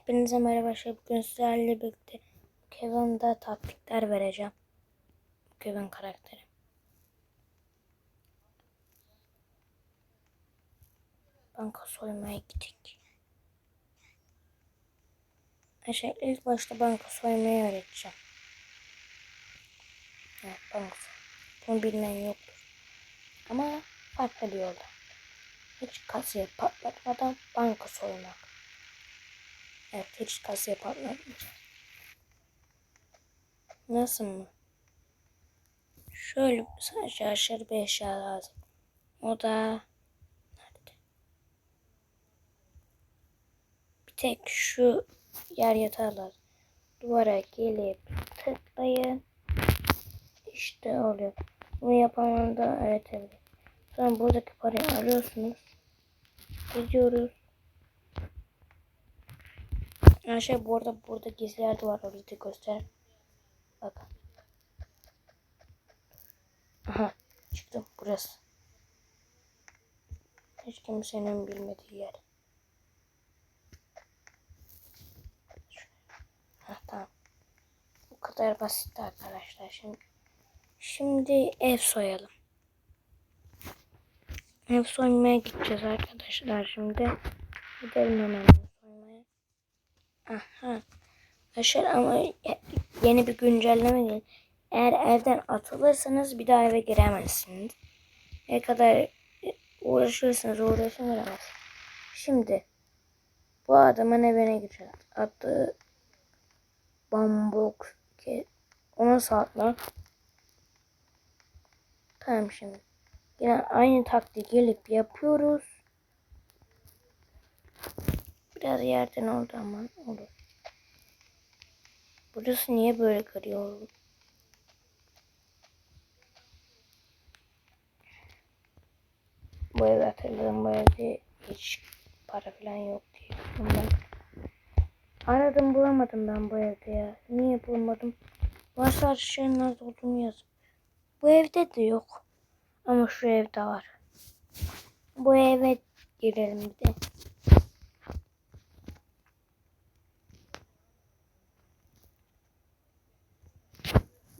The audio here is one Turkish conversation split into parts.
Hepinize merhaba arkadaşlar. Bugün sizlerle birlikte Kevin'da taktikler vereceğim. Kevin karakteri. Banka soymaya gittik. Arkadaşlar ilk başta banka soymayı öğreteceğim. Evet banka Bunu bilmeyen yoktur. Ama farklı bir yolda. Hiç kasiye patlatmadan banka soymak. Evet hiç kasiye patlatmayacağız. Nasıl mı? Şöyle sadece aşırı bir eşya lazım. O da nerede? Bir tek şu yer yatağı lazım. Duvara gelip tıklayın. İşte oluyor. Bunu yapanları da öğretebilirim. Sonra buradaki parayı arıyorsunuz. Gidiyoruz. Her şey bu arada burada gizli yer de var orada da göster. Bakın. Aha çıktım burası. Hiç kimsenin bilmediği yer. Ha tamam. Bu kadar basit arkadaşlar. Şimdi şimdi ev soyalım. Ev soymaya gideceğiz arkadaşlar şimdi. Gidelim hemen. Aha. Arkadaşlar ama ye- yeni bir güncelleme geldi. Eğer evden atılırsanız bir daha eve giremezsiniz. Ne kadar e, uğraşırsanız uğraşın giremezsiniz. Şimdi bu adamın evine gireceğiz. Adı Bambuk. Ke- Ona saatler. Tamam şimdi. Yine aynı taktiği gelip yapıyoruz. Biraz yerden oldu ama olur. Burası niye böyle kırıyor? Bu ev hatırladım. Bu evde hiç para falan yok diye. Bundan. Aradım bulamadım ben bu evde ya. Niye bulamadım? Varsa şeyin nerede olduğunu yazın. Bu evde de yok. Ama şu evde var. Bu eve girelim bir de.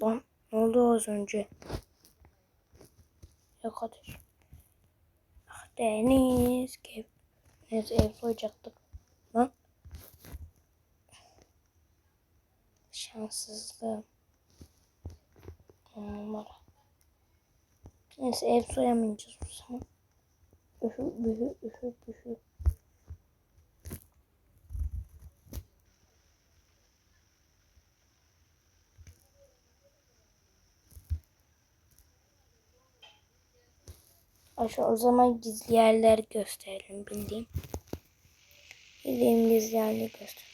Lan ne oldu az önce? Yok hadi. Ah Deniz. Ev, Neyse ev soyacaktık. Lan. Şanssızlığı. On numara. Neyse ev soyamayacağız o zaman. Ühü bühü ühü bühü. Aşağı o zaman gizli yerler gösterelim bildiğim. Bildiğim gizli yerleri göster.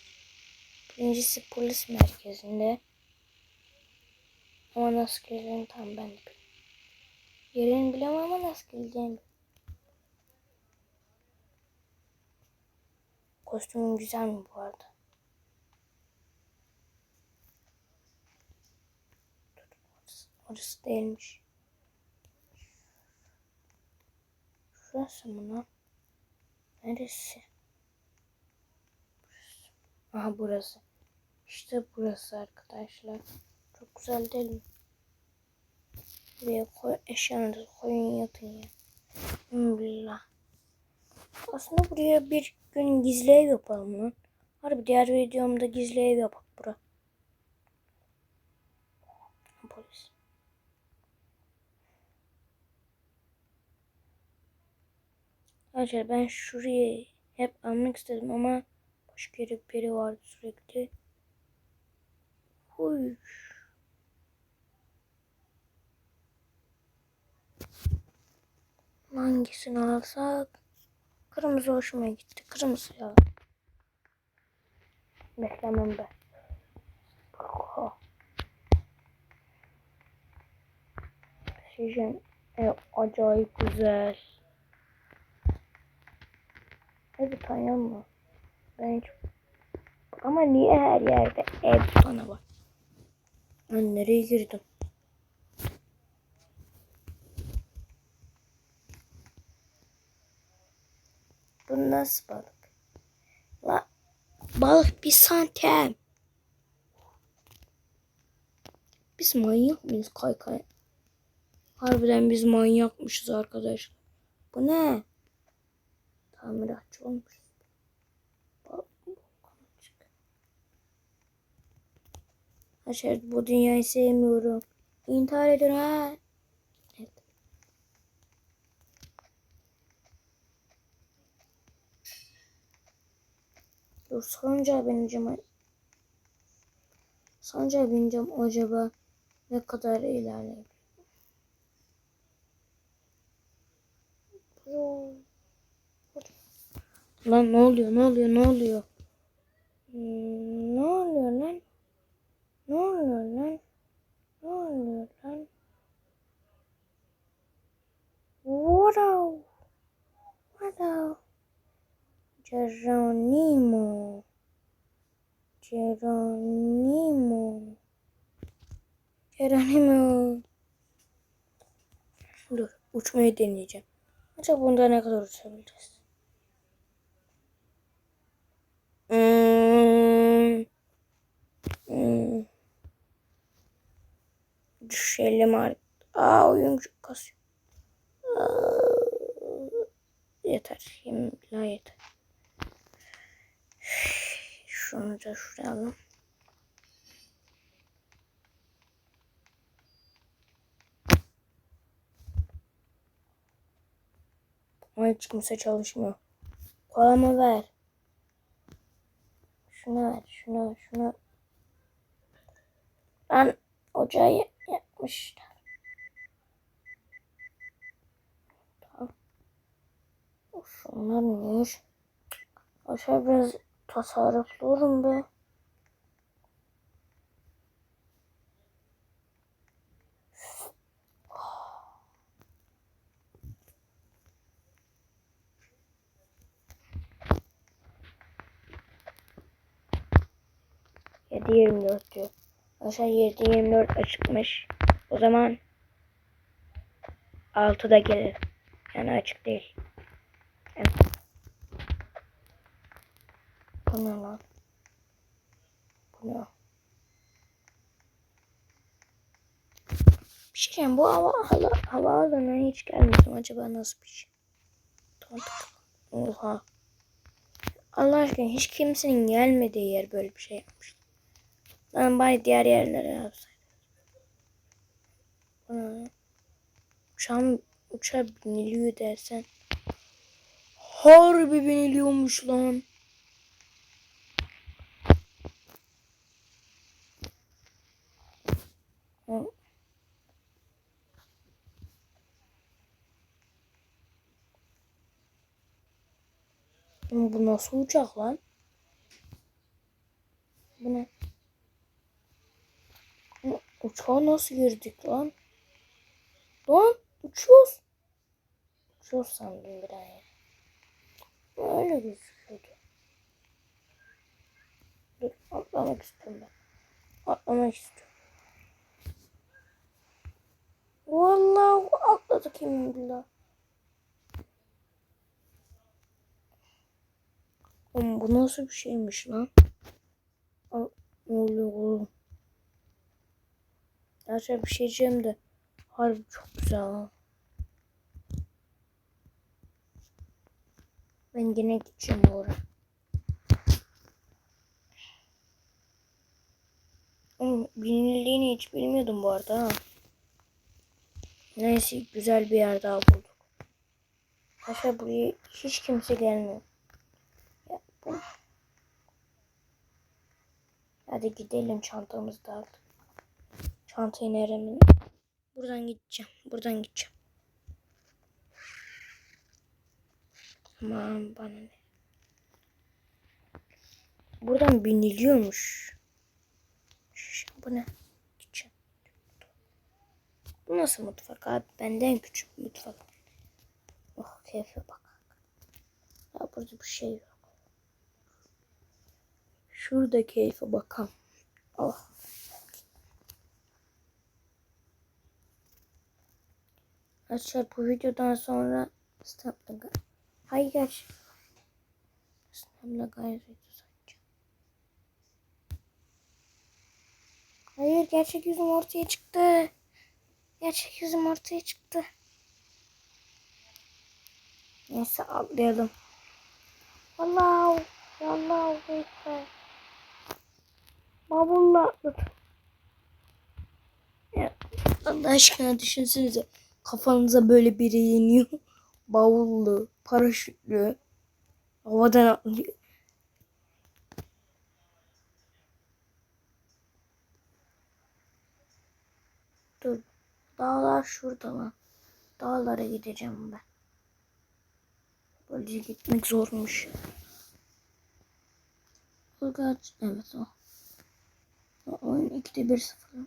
Birincisi polis merkezinde. Ama nasıl gireceğini tam ben de bilmiyorum. Yerini bilemem ama nasıl gireceğini Kostümüm güzel mi bu arada? Orası değilmiş. Şurası mı lan? Neresi? Burası. Aha burası. İşte burası arkadaşlar. Çok güzel değil mi? Buraya koy, eşyanızı koyun yatın ya. Bismillah. Aslında buraya bir gün gizli ev yapalım lan. Harbi diğer videomda gizli ev yapak bura. Polis. Arkadaşlar ben şurayı hep almak istedim ama başka yere biri vardı sürekli. Huy. Hangisini alsak? Kırmızı hoşuma gitti. Kırmızı ya. Beklemem ben. Oha. Şişem e, acayip güzel. Ev butonu mu? Ben hiç... Ama niye her yerde ev butonu var? Ben nereye girdim? Bu nasıl balık? La Balık bir santim. Biz manyak mıyız kaykay? Harbiden biz manyakmışız arkadaşlar. Bu ne? Tamiratçı olmuş. Arkadaşlar bu dünyayı sevmiyorum. İntihar edin ha. Evet. Dur salıncağa bineceğim. Salıncağa bineceğim acaba ne kadar ilerleyeyim. Lan ne oluyor ne oluyor ne oluyor? Hmm, ne oluyor lan? Ne oluyor lan? Ne oluyor lan? Wow. Wow. Geronimo. Geronimo. Geronimo. Dur uçmayı deneyeceğim. Acaba bunda ne kadar uçabileceğiz? 50 Mart. Aa oyun kasıyor. Yeter. La yeter. Şunu da şuraya alalım. Ama hiç kimse çalışmıyor. Kolamı ver. Şunu ver, şunu şunu. Ben ocağı Tamam. Şunlar neymiş? Aşağı biraz tasarruflu olun be. Yedi yirmi dört diyor. Aşağı yedi yirmi dört açıkmış. O zaman altıda gelir. Yani açık değil. Evet. Bu ne lan? Bu ne? Bir şey. Bu hava, hava, hava alanına hiç gelmedim. Acaba nasıl bir şey? Oha. Allah aşkına hiç kimsenin gelmediği yer böyle bir şey yapmış. Ben bari diğer yerlere yapsaydım. Bana uçağım uçağa biniliyor dersen. Harbi biniliyormuş lan. Bu nasıl uçak lan? Bu ne? Uçağa nasıl girdik lan? Lan uçuyoruz. Uçuyoruz sandım bir an. Öyle gözüküyordu. Dur atlamak istiyorum ben. Atlamak istiyorum. Vallahi atladık yemin billah. Oğlum bu nasıl bir şeymiş lan? Ne oluyor oğlum? Gerçekten bir şey diyeceğim de. Harbi çok güzel. Ben yine gideceğim oraya. Oğlum binildiğini hiç bilmiyordum bu arada ha. Neyse güzel bir yer daha bulduk. Aşağı buraya hiç kimse gelmiyor. Ya, bu... Hadi gidelim çantamızı da aldık. Çantayı nereye? Buradan gideceğim. Buradan gideceğim. Aman bana ne. Buradan biniliyormuş. Bu ne? Gideceğim. Bu nasıl mutfak abi? Benden küçük mutfak. Oh keyfe bak. Ya burada bir şey yok. Şurada keyfe bakalım. Oh. Arkadaşlar bu videodan sonra Snap'la Hayır. Snap'la gayret açacağım. Hayır gerçek yüzüm ortaya çıktı. Gerçek yüzüm ortaya çıktı. Neyse atlayalım. Allahu Allahu Ekber. Babulla atladım. Ya, Allah aşkına düşünsenize. Kafanıza böyle biri iniyor. Bavullu, paraşütlü. Havadan atlıyor. Dur. Dağlar şurada lan. Dağlara gideceğim ben. Böyle gitmek zormuş. Ilgaç. Evet o. Oyun 2'de 1 0.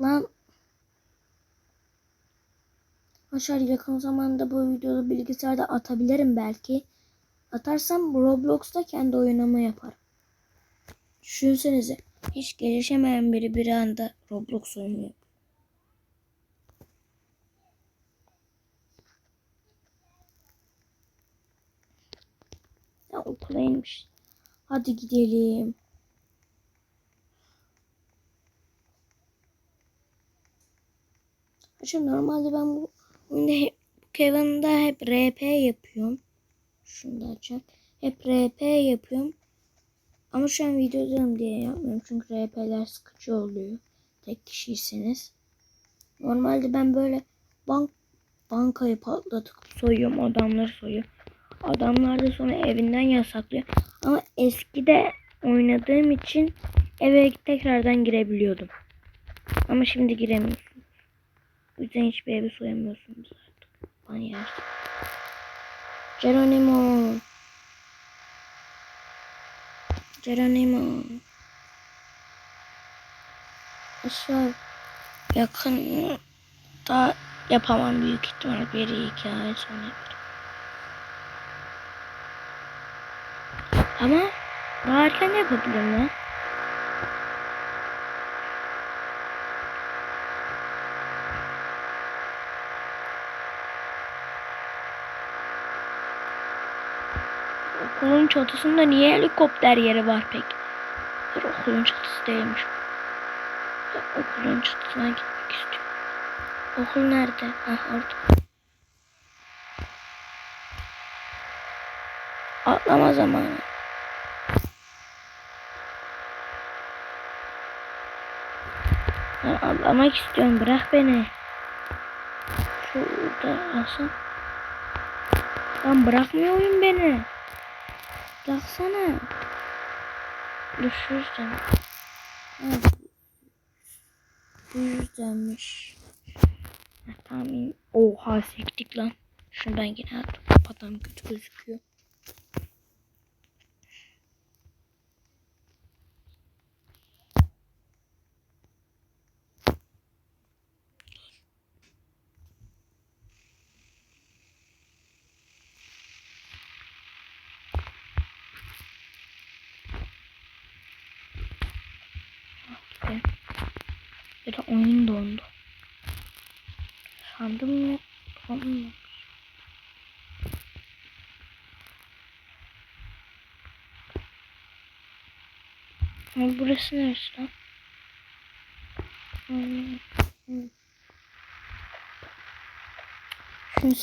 Lan. Aşağı yakın zamanda bu videoyu bilgisayarda atabilirim belki. Atarsam Roblox'ta kendi oynama yaparım. Düşünsenize. Hiç gelişemeyen biri bir anda Roblox oynuyor. Ya okula inmiş. Hadi gidelim. Şimdi normalde ben bu oyunda hep Kevin'da hep RP yapıyorum. Şunu da açayım. Hep RP yapıyorum. Ama şu an videodayım diye yapmıyorum. Çünkü RP'ler sıkıcı oluyor. Tek kişiyseniz. Normalde ben böyle bank bankayı patlatıp soyuyorum. Adamları soyuyorum. Adamlar da sonra evinden yasaklıyor. Ama eskide oynadığım için eve tekrardan girebiliyordum. Ama şimdi giremiyorsun. O yüzden hiçbir evi soyamıyorsunuz artık. Yersin. Geronimo. Geronimo. Aşağı yakın da yapamam büyük ihtimal bir iki ay sonra. Ama de yapabilirim lan. Okulun çatısında niye helikopter yeri var peki? Bir okulun çatısı değilmiş. Ya, okulun çatısına gitmek istiyorum. Okul nerede? Ha orada. Atlama zamanı. Ben atlamak istiyorum. Bırak beni. Şurada alsın. Lan bırakmıyor oyun beni. Bıraksana. Düşürsen. Evet. Bu yüzdenmiş. Tamam. Oha sektik lan. Şunu ben yine attım. Kapatam kötü gözüküyor. Gidelim. Ya da oyun dondu. Sandım ya. Dondu. Ama burası neresi lan? Hmm, hmm. Şunu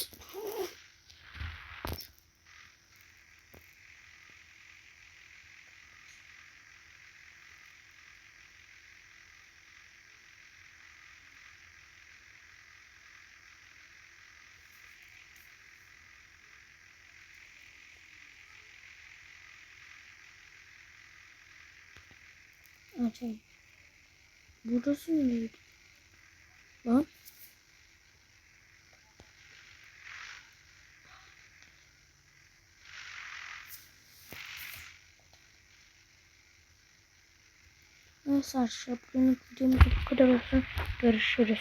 Açayım. Burası nereydi? Lan. Neyse arkadaşlar bugünlük videomuz bu kadar olsun. Görüşürüz.